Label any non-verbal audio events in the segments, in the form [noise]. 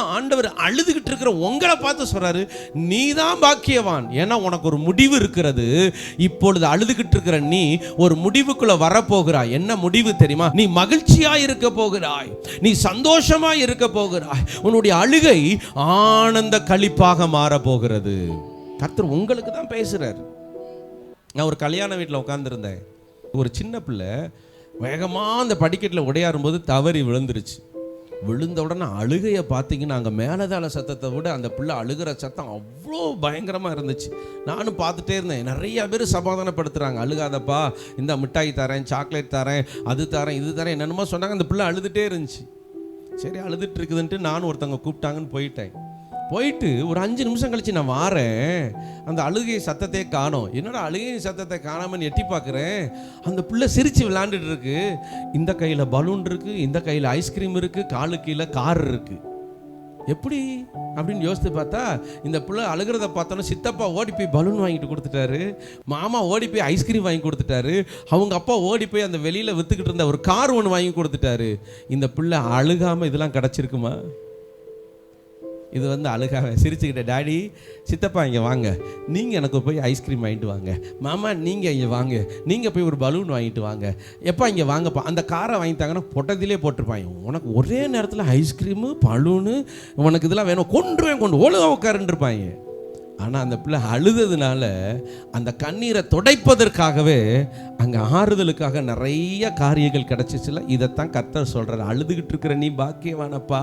ஆண்டவர் அழுதுகிட்டு இருக்கிற உங்களை பார்த்து சொல்றாரு நீ தான் பாக்கியவான். ஏன்னா உனக்கு ஒரு முடிவு இருக்கிறது. இப்பொழுது அழுதுகிட்டு இருக்கிற நீ ஒரு முடிவுக்குள்ள வரப்போகிறாய். என்ன முடிவு தெரியுமா? நீ மகிழ்ச்சியா இருக்க போகிறாய். நீ சந்தோஷமா இருக்க போகிறாய். உன்னுடைய அழுகை ஆனந்த களிப்பாக மாற போகிறது. கர்த்தர் உங்களுக்கு தான் பேசுறாரு. நான் ஒரு கல்யாண வீட்டில் உட்காந்துருந்தேன் ஒரு சின்ன பிள்ளை வேகமாக அந்த படிக்கட்டில் உடையாறும்போது தவறி விழுந்துருச்சு. விழுந்த உடனே அழுகையை பார்த்தீங்கன்னா அங்கே மேலதாள சத்தத்தை விட அந்த பிள்ளை அழுகிற சத்தம் அவ்வளோ பயங்கரமாக இருந்துச்சு. நானும் பார்த்துட்டே இருந்தேன். நிறைய பேர் சமாதானப்படுத்துகிறாங்க அழுகாதப்பா இந்த மிட்டாய் தரேன் சாக்லேட் தரேன் அது தரேன் இது தரேன் என்னென்னமோ சொன்னாங்க. அந்த பிள்ளை அழுதுகிட்டே இருந்துச்சு. சரி அழுதுட்டு இருக்குதுன்ட்டு நானும் ஒருத்தவங்க கூப்பிட்டாங்கன்னு போயிட்டேன். போயிட்டு ஒரு அஞ்சு நிமிஷம் கழிச்சு நான் வாரேன். அந்த அழுகை சத்தத்தை காணோம். என்னடா அழுகை சத்தத்தை காணாமன்னு எட்டி பார்க்குறேன்? அந்த பிள்ளை சிரிச்சு விளாண்டுட்டு இருக்கு. இந்த கையில் பலூன் இருக்குது இந்த கையில் ஐஸ்கிரீம் இருக்குது காலு கீழே கார் இருக்குது எப்படி? அப்படின்னு யோசித்து பார்த்தா இந்த பிள்ளை அழுகிறத பார்த்தோன்னா சித்தப்பா ஓடி போய் பலூன் வாங்கிட்டு கொடுத்துட்டாரு. மாமா ஓடி போய் ஐஸ்கிரீம் வாங்கி கொடுத்துட்டாரு. அவங்க அப்பா ஓடி போய் அந்த வெளியில் விற்றுக்கிட்டு இருந்த ஒரு கார் ஒன்று வாங்கி கொடுத்துட்டாரு. இந்த பிள்ளை அழுகாமல் இதெல்லாம் கிடச்சிருக்குமா? இது வந்து அழுகாக சிரிச்சுக்கிட்ட டேடி சித்தப்பா இங்கே வாங்க. நீங்கள் எனக்கு போய் ஐஸ்கிரீம் வாங்கிட்டு வாங்க. மாமா நீங்கள் இங்கே வாங்க. நீங்கள் போய் ஒரு பலூன் வாங்கிட்டு வாங்க. எப்போ இங்கே வாங்கப்பா. அந்த காரை வாங்கிட்டாங்கன்னா பொட்டத்திலே போட்டிருப்பாங்க உனக்கு ஒரே நேரத்தில் ஐஸ்கிரீமு பலூனு உனக்கு இதெல்லாம் வேணும். கொண்டுருவேன் கொண்டு ஒழுங்கா உட்காருன்னு இருப்பாங்க ஆனால் அந்த பிள்ளை அழுததுனால அந்த கண்ணீரை துடைப்பதற்காகவே அங்கே ஆறுதலுக்காக நிறைய காரியங்கள் கிடச்சிச்சுல. இதைத்தான் கர்த்தர் சொல்கிறார் அழுதுகிட்டு இருக்கிற நீ பாக்கியவானப்பா.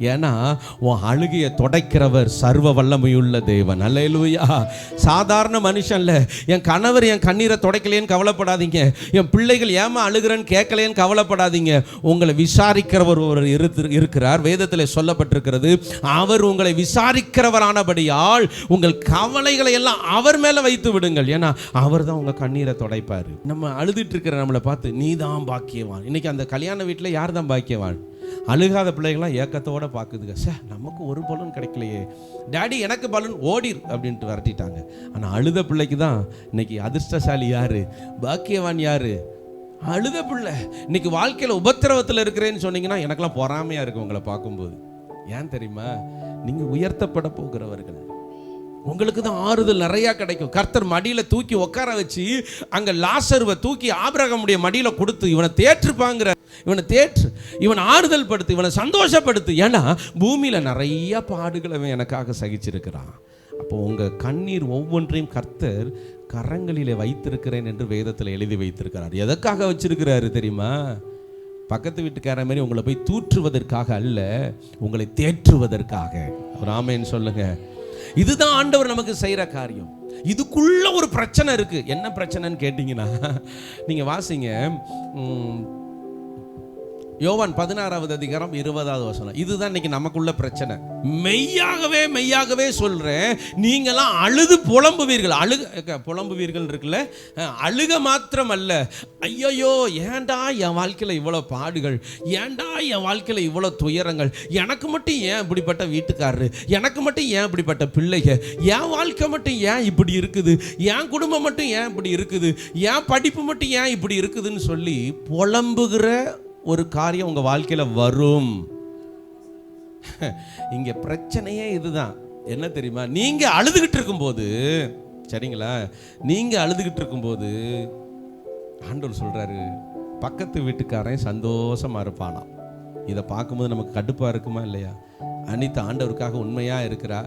ஏன்னா உன் அழுகையை துடைக்கிறவர் சர்வ வல்லமையுள்ள தேவன். அல்லேலூயா. சாதாரண மனுஷன்ல என் கணவர் என் கண்ணீரை துடைக்கலையேன்னு கவலைப்படாதீங்க. என் பிள்ளைகள் ஏமா அழுகிறேன்னு கேட்கலையேன்னு கவலைப்படாதீங்க. உங்களை விசாரிக்கிறவர் ஒரு இருக்கிறார். வேதத்தில் சொல்லப்பட்டிருக்கிறது அவர் உங்களை விசாரிக்கிறவரானபடியால் உங்கள் கவலைகளை எல்லாம் அவர் மேல வைத்து விடுங்கள். ஏன்னா அவர் தான் உங்க கண்ணீரை துடைப்பாரு. நம்ம அழுதுட்டு இருக்கிற நம்மளை பார்த்து நீ தான் பாக்கியவான். இன்னைக்கு அந்த கல்யாண வீட்டில் யார் தான் பாக்கியவான் அழுகாத பிள்ளைகள்லாம் ஏக்கத்தோட பார்க்குதுங்க. சார் நமக்கு ஒரு பலன் கிடைக்கலையே. டேடி எனக்கு பலன் ஓடிர். அப்படின்ட்டு விரட்டிட்டாங்க. ஆனால் அழுத பிள்ளைக்கு தான் இன்னைக்கு அதிர்ஷ்டசாலி யாரு? பாக்கியவான் யாரு? அழுத பிள்ளை. இன்னைக்கு வாழ்க்கையில் உபத்திரவத்தில் இருக்கிறேன்னு சொன்னீங்கன்னா எனக்கெல்லாம் பொறாமையாக இருக்கும் உங்களை பார்க்கும்போது. ஏன் தெரியுமா? நீங்கள் உயர்த்தப்பட போகிறவர்கள். உங்களுக்கு தான் ஆறுதல் நிறையா கிடைக்கும். கர்த்தர் மடியில் தூக்கி உட்கார வச்சு அங்கே லாசருவை தூக்கி ஆபிரகமுடைய மடியில் கொடுத்து இவனை தேற்றுப்பாங்கிற இவனை தேற்று இவனை ஆறுதல் படுத்து இவனை சந்தோஷப்படுத்து. ஏன்னா பூமியில் நிறைய பாடுகளை அவன் எனக்காக சகிச்சிருக்கிறான். அப்போ உங்கள் கண்ணீர் ஒவ்வொன்றையும் கர்த்தர் கரங்களிலே வைத்திருக்கிறேன் என்று வேதத்தில் எழுதி வைத்திருக்கிறார். எதற்காக வச்சிருக்கிறாரு தெரியுமா? பக்கத்து வீட்டுக்கார மாதிரி உங்களை போய் தூற்றுவதற்காக அல்ல உங்களை தேற்றுவதற்காக. ராமேன்னு சொல்லுங்கள் இதுதான் ஆண்டவர் நமக்கு செய்கிற காரியம். இதுக்குள்ள ஒரு பிரச்சனை இருக்கு. என்ன பிரச்சனைன்னு கேட்டிங்கன்னா நீங்க வாசிங்க. உம், யோவான் பதினாறாவது அதிகாரம் இருபதாவது வசனம். இதுதான் இன்னைக்கு நமக்குள்ள பிரச்சனை. மெய்யாகவே மெய்யாகவே சொல்றேன். நீங்களாம் அழுது புலம்புவீர்கள். அழுக புலம்புவீர்கள் இருக்குல்ல? அழுக மாத்திரம் அல்ல ஐயோ ஏன்டா என் வாழ்க்கையில் இவ்வளோ பாடுகள்? ஏன்டா என் வாழ்க்கையில் இவ்வளோ துயரங்கள்? எனக்கு மட்டும் ஏன் இப்படிப்பட்ட வீட்டுக்காரரு? எனக்கு மட்டும் ஏன் இப்படிப்பட்ட பிள்ளைங்க? என் வாழ்க்கை மட்டும் ஏன் இப்படி இருக்குது? என் குடும்பம் மட்டும் ஏன் இப்படி இருக்குது? என் படிப்பு மட்டும் ஏன் இப்படி இருக்குதுன்னு சொல்லி புலம்புகிற ஒரு காரியம் உங்கள் வாழ்க்கையில் வரும். இங்கே பிரச்சனையே இதுதான். என்ன தெரியுமா? நீங்கள் அழுதுகிட்டு இருக்கும்போது சரிங்களா? நீங்கள் அழுதுகிட்டு இருக்கும்போது ஆண்டவர் சொல்கிறாரு பக்கத்து வீட்டுக்காரன் சந்தோஷமாக இருப்பானாம். இதை பார்க்கும்போது நமக்கு கடுப்பாக இருக்குமா இல்லையா? அனிதா ஆண்டவருக்காக உண்மையாக இருக்கிறா?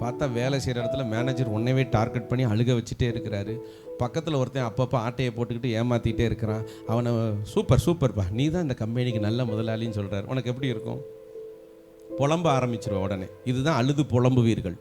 பார்த்தா வேலை செய்கிற இடத்துல மேனேஜர் உன்னையவே டார்கெட் பண்ணி அழுக வச்சுட்டே இருக்கிறாரு. பக்கத்தில் ஒருத்தன் அப்பப்போ ஆட்டையை போட்டுக்கிட்டு ஏமாற்றிட்டே இருக்கிறான். அவனை சூப்பர் சூப்பர்ப்பா. நீ தான் இந்த கம்பெனிக்கு நல்ல முதலாளின்னு சொல்கிறார் உனக்கு எப்படி இருக்கும்? புலம்ப ஆரம்பிச்சிருவேன் உடனே. இதுதான் அழுது புலம்புவீர்கள்.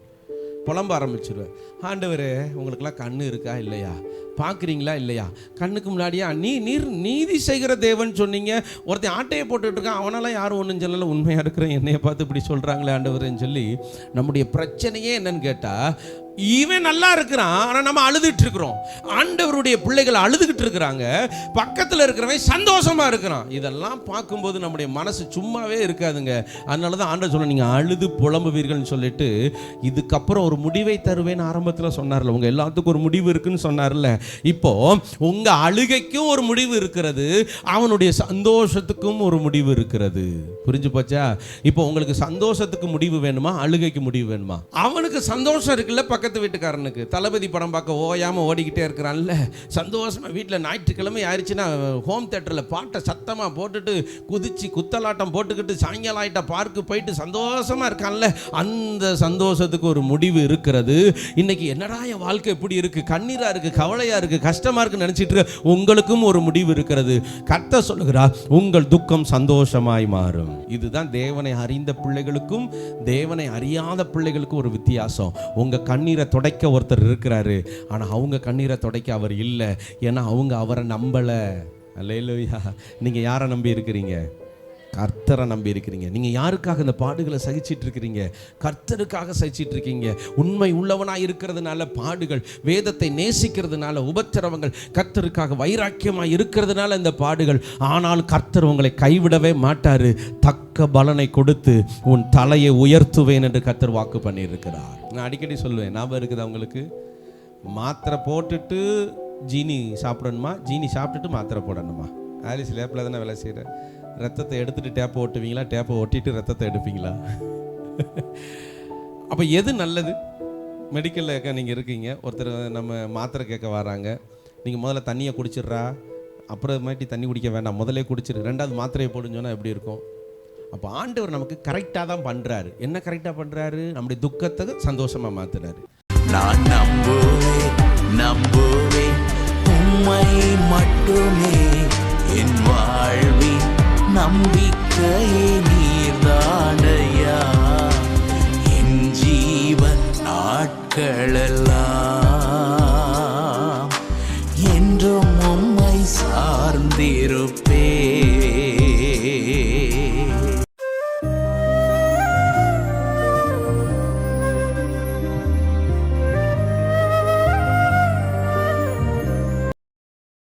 புலம்ப ஆரம்பிச்சிருவேன். ஆண்டவரே உங்களுக்கெல்லாம் கண்ணு இருக்கா இல்லையா? பார்க்குறீங்களா இல்லையா? கண்ணுக்கு முன்னாடியா நீ நீர் நீதி செய்கிற தேவன் சொன்னீங்க. ஒருத்தன் ஆட்டையை போட்டுட்டு இருக்கான் அவனால யாரும் ஒன்றும் சொல்லலை. உண்மையாக இருக்கிறேன் என்னைய பார்த்து இப்படி சொல்கிறாங்களே ஆண்டவரேன்னு சொல்லி நம்முடைய பிரச்சனையே என்னன்னு கேட்டால் இவன் நல்லா இருக்கிறான் ஆனால் நம்ம அழுதுட்டு இருக்கிறோம். ஆண்டவருடைய பிள்ளைகள் அழுதுகிட்டு இருக்கிறாங்க. பக்கத்தில் இருக்கிறவன் சந்தோஷமா இருக்கிறான். இதெல்லாம் பார்க்கும்போது நம்முடைய மனசு சும்மாவே இருக்காதுங்க. அதனால தான் ஆண்டவர் சொல்ல நீங்கள் அழுது புலம்புவீர்கள்னு சொல்லிட்டு இதுக்கப்புறம் ஒரு முடிவை தருவேன்னு ஆரம்பத்தில் சொன்னார்ல. உங்கள் எல்லாத்துக்கும் ஒரு முடிவு இருக்குன்னு சொன்னார்ல. இப்போ உங்கள் அழுகைக்கும் ஒரு முடிவு இருக்கிறது. அவனுடைய சந்தோஷத்துக்கும் ஒரு முடிவு இருக்கிறது. புரிஞ்சு போச்சா? இப்போ உங்களுக்கு சந்தோஷத்துக்கு முடிவு வேணுமா? அழுகைக்கு முடிவு வேணுமா? அவனுக்கு சந்தோஷம் இருக்குல்ல பக்கத்து வீட்டுக்காரனுக்கு. தளபதி படம் பார்க்க ஓயாம ஓடிக்கிட்டே இருக்கிறான்ல. சந்தோஷமா வீட்டில் ஞாயிற்றுக்கிழமை ஆயிடுச்சுன்னா ஹோம் தேட்டரில் பாட்டை சத்தமாக போட்டுட்டு குதிச்சு குத்தலாட்டம் போட்டுக்கிட்டு சாயங்காலம் ஆயிட்ட பார்க்கு போயிட்டு சந்தோஷமா இருக்கான்ல. அந்த சந்தோஷத்துக்கு ஒரு முடிவு இருக்கிறது. இன்னைக்கு என்னடா என் வாழ்க்கை எப்படி இருக்கு? கண்ணீரா இருக்கு? கவலையா இருக்கு? கஷ்டமா இருக்கு நினைச்சிட்டு உங்களுக்கும் ஒரு முடிவு இருக்கிறது. கர்த்த சொல்லுகிறா உங்கள் துக்கம் சந்தோஷமாய் மாறும். இதுதான் தேவனை அறிந்த பிள்ளைகளுக்கும் தேவனை அறியாத பிள்ளைகளுக்கும் ஒரு வித்தியாசம். உங்க கண்ணீர் துடைக்க ஒருத்தர் இருக்கிறாரு. ஆனால் அவங்க கண்ணீரை துடைக்க அவர் இல்லை. ஏன்னா அவங்க அவரை நம்பலை. அல்லேலூயா. நீங்கள் யாரை நம்பி இருக்கிறீங்க? கர்த்தரை நம்பி இருக்கிறீங்க. நீங்கள் யாருக்காக இந்த பாடுகளை சகிச்சிட்டு இருக்கிறீங்க? கர்த்தருக்காக சகிச்சிட்டு இருக்கீங்க. உண்மை உள்ளவனாக இருக்கிறதுனால பாடுகள் வேதத்தை நேசிக்கிறதுனால உபத்திரவங்கள் கர்த்தருக்காக வைராக்கியமாக இருக்கிறதுனால இந்த பாடுகள். ஆனால் கர்த்தர் உங்களை கைவிடவே மாட்டார். தக்க பலனை கொடுத்து உன் தலையை உயர்த்துவேன் என்று கர்த்தர் வாக்கு பண்ணியிருக்கிறார். நான் அடிக்கடி சொல்லுவேன் ஞாபகம் இருக்குது அவங்களுக்கு மாத்திரை போட்டுட்டு ஜீனி சாப்பிடணுமா? ஜீனி சாப்பிட்டுட்டு மாத்திரை போடணுமா? ஆலிஸ் லேப்பில் தானே வேலை செய்கிறேன் ரத்தத்தை எடுத்துட்டு டேப்பை ஓட்டுவீங்களா? டேப்பை ஒட்டிட்டு ரத்தத்தை எடுப்பீங்களா? [laughs] அப்போ எது நல்லது? மெடிக்கலில் நீங்கள் இருக்கீங்க. ஒருத்தர் நம்ம மாத்திரை கேட்க வராங்க. நீங்கள் முதல்ல தண்ணியை குடிச்சிடுறா. அப்புறமேட்டி தண்ணி குடிக்க வேண்டாம். முதலே குடிச்சிரு ரெண்டாவது மாத்திரையை போடுன்னு சொன்னால் எப்படி இருக்கும்? அப்போ ஆண்டவர் நமக்கு கரெக்டாக தான் பண்ணுறாரு என்ன கரெக்டாக பண்ணுறாரு நம்முடைய துக்கத்தை சந்தோஷமாக மாற்றுறாரு நான் நம்புவேன் நம்புவேன். உண்மை மட்டுமே என் நம்பிக்கையே நீர்தானையா? என் ஜீவன் நாட்களெல்லாம்